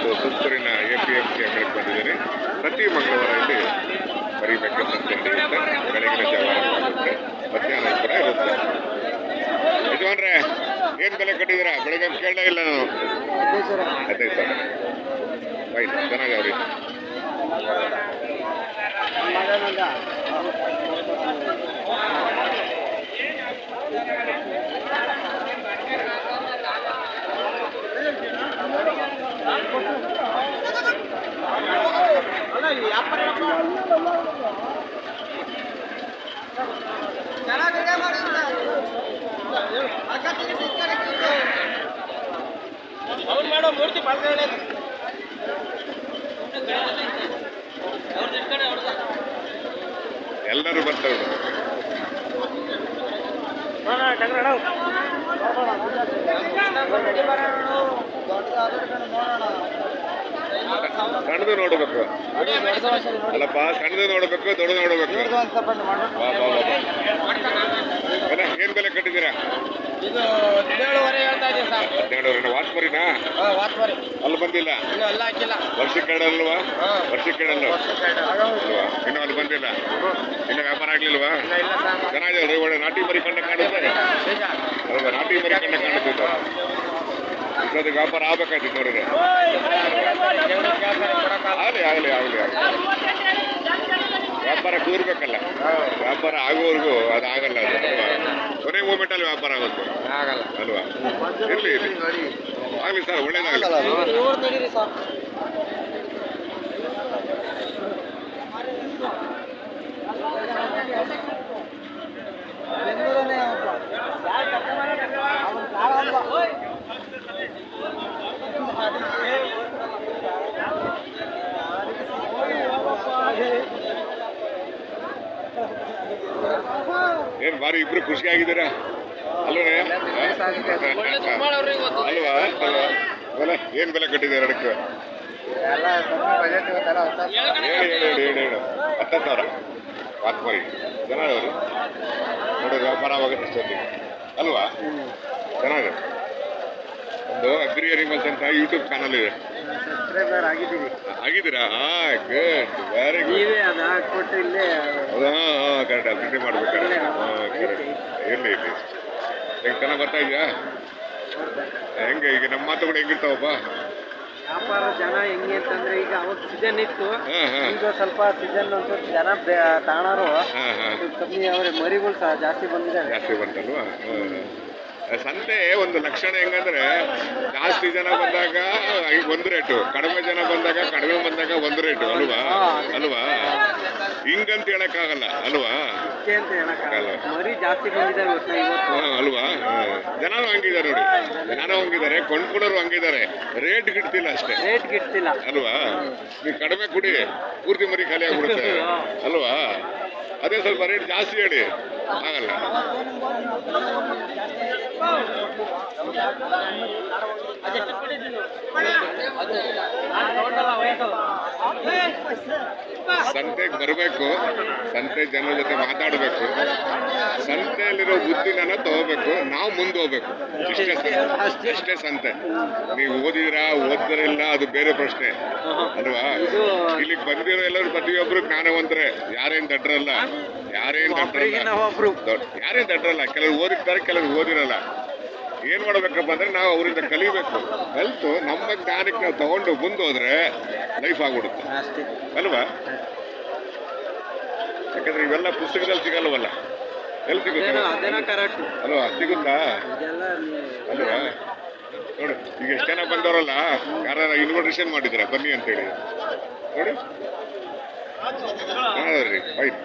ತುಮಕೂರಿನ A P M C ಅಂಗಡಿಗೆ ಬಂದಿದ್ದೇನೆ. ಪ್ರತಿ ಮಂಗಳವಾರ ಇಲ್ಲಿ ಬರೀ ಮೆಕ್ಕೆ ಸಂತೆ ನಡೆಯುತ್ತೆ ಬೆಳಗಿನ ಜಾವ ಆಗುತ್ತೆ. ಮಧ್ಯಾಹ್ನ ಕೂಡ ಇರುತ್ತೆ. ಯಜಮಾನ್ರೆ, ಏನು ಬೆಲೆ ಕಟ್ಟಿದ್ದೀರಾ? ಬೆಳಗ್ಗೆ ಕೇಳಲೇ ಇಲ್ಲ ನಾನು. ಹದಿನೈದು ಸಾವಿರ ಫೈನ್ ಚೆನ್ನಾಗವ್ರಿ ಅವ್ನು ಮಾಡೋ ಮೂರ್ತಿ ಪಾಲ್ಗೊಳ್ಳಿ ಎಲ್ಲರೂ ಬರ್ತಾರೆ. ಸಣ್ಣದು ನೋಡ್ಬೇಕು. ಅಲ್ಲಪ್ಪ ಸಣ್ಣದು ನೋಡ್ಬೇಕು ದೊಡ್ಡದು ನೋಡ್ಬೇಕು. ಏನ್ ಬೆಲೆ ಕಟ್ಟಿದ್ದೀರಾ? ಹದಿನೇಳುವರೆ ವಾತ್ವರಿ ಅಲ್ಲಿ ಬಂದಿಲ್ಲ? ವರ್ಷಕ್ಕೆ ಅಲ್ವಾ? ವರ್ಷಕ್ಕೆ ಅಲ್ವಾ? ಇನ್ನೂ ಅಲ್ಲಿ ಬಂದಿಲ್ಲ? ಇನ್ನು ವ್ಯಾಪಾರ ಆಗ್ಲಿಲ್ವಾ? ಚೆನ್ನಾಗಿದೆ ಒಳ್ಳೆ ನಾಟಿ ಮರಿ ಕಂಡ ಕಾಣುತ್ತೆ ಹೌದಾ ನಾಟಿ ಮರಿ ಕಂಡ ಕಾಣುತ್ತೆ. ಇಷ್ಟೊತ್ತಿಗೆ ವ್ಯಾಪಾರ ಆಗ್ಬೇಕಾಯ್ತು ನೋಡಿದ್ರೆ ಆಗಲಿ ಆಗಲಿ ಆಗಲಿ ಆಗಲಿ ವ್ಯಾಪಾರ ಕುದುರ್ಬೇಕಲ್ಲ ವ್ಯಾಪಾರ ಆಗೋವರೆಗೂ ಅದು ಆಗಲ್ಲ ಅದು. ಅಲ್ವಾ ಕೊನೆ ಮೂಮೆಂಟ್ ಅಲ್ಲಿ ವ್ಯಾಪಾರ ಆಗುತ್ತೆ. ಆಗಲ್ಲ. ಅಲ್ವಾ? ಇರ್ಲಿ ಇರ್ಲಿ. ಆಗ್ಲಿ ಸರ್ ಒಳ್ಳೇದಾಗಲಿ. ಏನ್ ಬಾರಿ ಇಬ್ರು ಖುಷಿಯಾಗಿದ್ದೀರಾ ಅಲ್ವೇ? ಅಲ್ವಾ? ಅಲ್ವಾ? ಬೆಲೆ ಏನ್ ಬೆಲೆ ಕಟ್ಟಿದ್ದಾರೆ ಇವತ್ತೆಲ್ಲ ಹೇಳಿ ಹೇಳಿ ಹೇಳಿ ಹೇಳಿ ಹತ್ತು ಸಾವಿರ. ಮಾತ್ಮರಿ ಚೆನ್ನಾಗವ್ರಿ. ನೋಡಿ ವ್ಯಾಪಾರ ಆಗುತ್ತೆ ಇಷ್ಟೊತ್ತಿಗೆ ಅಲ್ವಾ? ಚೆನ್ನಾಗಿದೆ ಒಂದು ಅಗ್ರಿ ಅನಿಮಲ್ಸ್ ಅಂತ ಯೂಟ್ಯೂಬ್ ಚಾನಲ್ ಇದೆ. ಸಬ್ಸ್ಕ್ರೈಬರ್ ಆಗಿದ್ದೀವಿ ಆಗಿದ್ದೀರಾ? ಆ ಗುಡ್ ವೆರಿ ಗುಡ್ ನೀವೇ ಅದು ಹಾಕ್ಬಿಟ್ಟು ಇಲ್ಲೇ ಹೌದಾ ಹಾಂ ಕರೆಕ್ಟ್ ಅಭಿವೃದ್ಧಿ ಮಾಡ್ಬೇಕಾರೆ ಹಾಂ ಕರೆಕ್ಟ್ ಇರಲಿ ಇರಲಿ. ಹೆಂಗೆ ಚೆನ್ನಾಗಿ ಬರ್ತಾ ಇದೆಯಾ? ಹೆಂಗೆ ಈಗ ನಮ್ಮ ಮಾತುಗಳು ಹೆಂಗಿರ್ತಾವಪ್ಪ? ವ್ಯಾಪಾರ ಜನ ಹೆಂಗೆ ಅಂತಂದ್ರೆ ಈಗ ಅವಾಗ ಸೀಸನ್ ಇತ್ತು. ಈಗ ಸ್ವಲ್ಪ ಸೀಸನ್ ಅಂತ ಸ್ವಲ್ಪ ಜನ ತಾಣರು. ಕಮ್ಮಿ ಅವ್ರಿಗೆ ಮರಿಗಳು ಜಾಸ್ತಿ ಬಂದಿದ್ದಾರೆ. ಜಾಸ್ತಿ ಬಂತಲ್ವಾ. ಸಂತೆ ಒಂದು ಲಕ್ಷಣ ಹೆಂಗಂದ್ರೆ ಜಾಸ್ತಿ ಜನ ಬಂದಾಗ ಒಂದು ರೇಟು ಕಡಿಮೆ ಜನ ಬಂದಾಗ ಕಡಿಮೆ ಬಂದಾಗ ಒಂದು ರೇಟು ಅಲ್ವಾ? ಅಲ್ವಾ? ಹಿಂಗಂತ ಹೇಳಕ್ಕಾಗಲ್ಲ ಅಲ್ವಾ? ಅಲ್ವಾ? ಜನನು ಹಂಗಿದ್ದಾರೆ ನೋಡಿ. ಜನ ಹಂಗಿದ್ದಾರೆ ಕೊಂಡ್ಕೊಳ್ಳೋರು ಹಂಗಿದ್ದಾರೆ. ರೇಟ್ ಗಿಡ್ತಿಲ್ಲ ಅಷ್ಟೇ. ರೇಟ್ ಗಿಡ್ತಿಲ್ಲ. ಅಲ್ವಾ? ನೀವು ಕಡಿಮೆ ಕುಡಿ ಪೂರ್ತಿ ಮರಿ ಖಾಲಿ ಆಗ್ಬಿಡುತ್ತೆ. ಅಲ್ವಾ? ಅದೇ ಸ್ವಲ್ಪ ರೇಟ್ ಜಾಸ್ತಿ ಹೇಳಿ. ಆಗಲ್ಲ. ಸಂತೆಗೆ ಬರಬೇಕು ಸಂತೆ ಜನರ ಜೊತೆ ಮಾತಾಡಬೇಕು. ಸಂತೆಯಲ್ಲಿರೋ ಬುದ್ಧಿನ ತಗೋಬೇಕು ನಾವು ಮುಂದೆ ಹೋಗ್ಬೇಕು. ಇಷ್ಟೇ ಸಂತೆ. ಅಷ್ಟೇ ಸಂತೆ. ನೀವು ಓದಿದಿರಾ ಓದಿದ್ರಿಲ್ಲ ಅದು ಬೇರೆ ಪ್ರಶ್ನೆ. ಅಲ್ವಾ? ಇಲ್ಲಿಗೆ ಬಂದಿರೋ ಎಲ್ಲರೂ ಪ್ರತಿಯೊಬ್ರು ಜ್ಞಾನವಂತರೆ. ಯಾರೇನ್ ದಡ್ರಲ್ಲ? ಯಾರೇನ್ ದಡ್ಡರಲ್ಲ ದಡ್ಡರಲ್ಲ ಯಾರೇನ್ ದಡ್ರಲ್ಲ? ಕೆಲವರು ಓದಿರ್ತಾರೆ ಕೆಲವರು ಓದಿರಲ್ಲ. ಏನ್ ಮಾಡ್ಬೇಕಪ್ಪ ಅಂದ್ರೆ ನಾವು ಅವರಿಂದ ಕಲಿಬೇಕು. ಕಲಿತು ನಮ್ಮ ಜ್ಞಾನಕ್ಕೆ ನಾವು ತಗೊಂಡು ಮುಂದೋದ್ರೆ ಲೈಫ್ ಆಗ್ಬಿಡುತ್ತೆ. ಅಲ್ವಾ? ಯಾಕಂದ್ರೆ ಇವೆಲ್ಲ ಪುಸ್ತಕದಲ್ಲಿ ಸಿಗಲ್ವಲ್ಲ? ಎಲ್ಲಿ ಸಿಗುತ್ತೆ? ಅಲ್ವಾ? ಸಿಗುತ್ತಾ? ಅಲ್ವಾ? ನೋಡಿ ಈಗ ಎಷ್ಟು ಜನ ಬಂದವರಲ್ಲ ಯಾರ ಇನ್ವಿಟೇಷನ್ ಮಾಡಿದ್ರ ಬನ್ನಿ ಅಂತೇಳಿ. ನೋಡಿ. ಚೆನ್ನಾಗದ್ರಿ ಫೈನ್